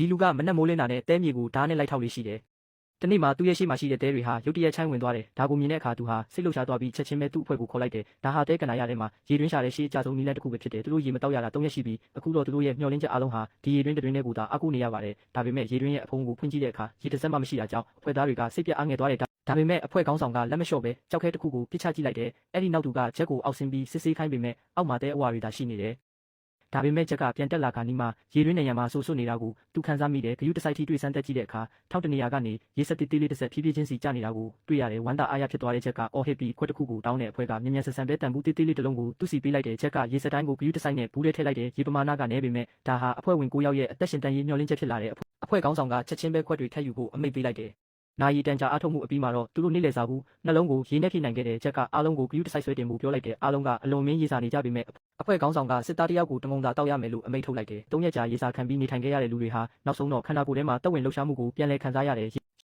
ဒီလူကမနက်မိုးလင်းတာနဲ့တဲမြေကိုဓာတ်နဲ့လိုက်ထောက်လေးရှိတယ်တနေ့မှာသူ့ရဲ့ရှိမှရှိတဲ့တဲတွေဟာရုတ်တရက်ချိုင်းဝင်သွားတယ်ဒါကိုမြင်တဲ့အခါသူဟာစိတ်လှုပ်ရှားသွားပြီးချက်ချင်းပဲသူ့အဖွဲ့ကိုခေါ်လိုက်တယ်ဒါဟာတဲကနာရထဲမှာရေတွင်းရှာတဲ့ရှေးအကြဆုံးနည်းလမ်းတစ်ခုပဲဖြစ်တယ်သူတို့ရေမတောက်ရတာ၃ရက်ရှိပြီးအခုတော့သူတို့ရဲ့မျှော်လင့်ချက်အလုံးဟာဒီရေတွင်းတစ်တွင်းထဲကိုသာအကူနေရပါတယ်ဒါပေမဲ့ရေတွင်းရဲ့အဖုံးကိုဖွင့်ကြည့်တဲ့အခါရေတစ်စက်မှမရှိတာကြောင့်အဖွဲ့သားတွေကစိတ်ပြအားငယ်သွားတယ်ဒါဒါပေမဲ့အဖွဲ့ခေါင်းဆောင်ကလက်မလျှော့ပဲကြောက်ခဲတစ်ခုကိုပစ်ချကြည့်လိုက်တယ်အဲ့ဒီနောက်သူကချက်ကိုအောက်ဆင်းပြီးစစ်ဆေးခိုင်းပေမဲ့အောက်မှာတဲအဝါတွေသာရှိနေတယ် ဒါပေမဲ့ချက်ကပြန်တက်လာခါနီးမှာရေတွင်းနေရံမှာဆူဆွနေတာကိုသူခံစားမိတယ်ဂယုတစိုက်ထိတွေ့ဆန်းတက်ကြည့်တဲ့အခါထောက်တနေရာကနေရေစက်တေးလေးတစ်ဆက်ဖြည်းဖြည်းချင်းစီကျနေတာကိုတွေ့ရတယ်ဝမ်းသာအားရဖြစ်သွားတဲ့ချက်ကအော်ဟစ်ပြီးခွက်တစ်ခုကိုတောင်းတဲ့အဖွဲ့ကမြန်မြန်ဆန်ဆန်ပဲတန်ဘူးတေးသေးလေးတစ်လုံးကိုသူ့စီပေးလိုက်တဲ့ချက်ကရေစက်တိုင်းကိုဂယုတစိုက်နဲ့ဘူးထဲထည့်လိုက်တဲ့ရေပမာဏကနေပေမဲ့ဒါဟာအဖွဲ့ဝင်၉ယောက်ရဲ့အသက်ရှင်တန်ရေးမျှော်လင့်ချက်ဖြစ်လာတဲ့အဖွဲ့ခေါင်းဆောင်ကချက်ချင်းပဲခွက်တွေထည့်ယူဖို့အမိန့်ပေးလိုက်တယ် နာယီတန်ကြာအထုံမှုအပြီးမှာတော့သူတို့နေ့လည်စာဘူးနှလုံးကိုရေနဲ့ဖြည့်နိုင်ခဲ့တဲ့ချက်ကအားလုံးကိုဂယုတစိုက်ဆွဲတင်မှုပြောလိုက်တဲ့အားလုံးကအလွန်မင်းရေစာနေကြပေမဲ့အဖွဲ့ခေါင်းဆောင်ကစစ်သားတယောက်ကိုတငုံသာတောက်ရမယ်လို့အမိန့်ထုတ်လိုက်တယ်။သုံးရက်ကြာရေစာခံပြီးနေထိုင်ခဲ့ရတဲ့လူတွေဟာနောက်ဆုံးတော့ခန္ဓာကိုယ်ထဲမှာတက်ဝင်လှုပ်ရှားမှုကိုပြန်လည်ခံစားရတယ်